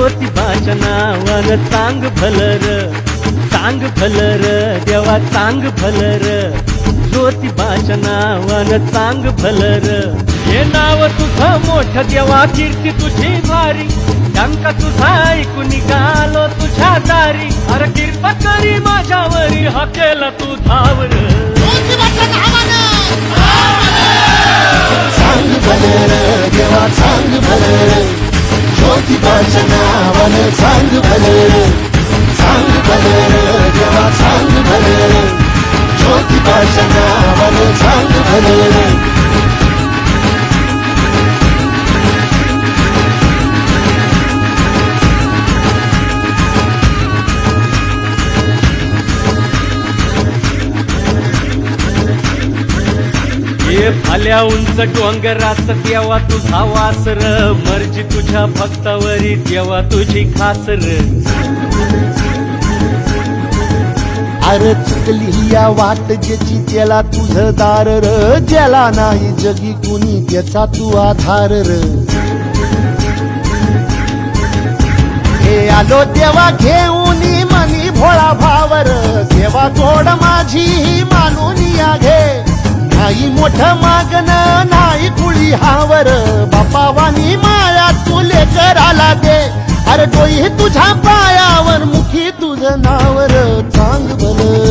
ज्योतिबाच्या नावानं चांग भलर चांग भलर देवा चांग भलर ज्योतिबाच्या नावानं चांग भलर हे नाव तुझं मोठं देवा कीर्ती तुझी भारी. डंका तुझा ऐकून निघालो तुझ्या दारी. अरे कृपा करी माझ्यावरी हा केला तू धावर. चांग भलर देवा चांग भलर ज्योतिबाच्या नावानं चांग भलर चांग भलर देवा चांग भलर ज्योतिबाच्या नावानं चांग भलर ये आल्या उंच डोंगरात देवा तुझा वासर. मर्जी तुझ्या भक्तावरी देवा तुझी खासर. अरे चुकली या वाट ज्याची त्याला तुझं दार र. ज्याला नाही जगी कुणी त्याचा तू आधार र. हे आलो देवा घेऊन मनी भोळा भावर. देवा गोड माझी डोई तुझ्या पायावर मुखी तुझ नावर चांग बल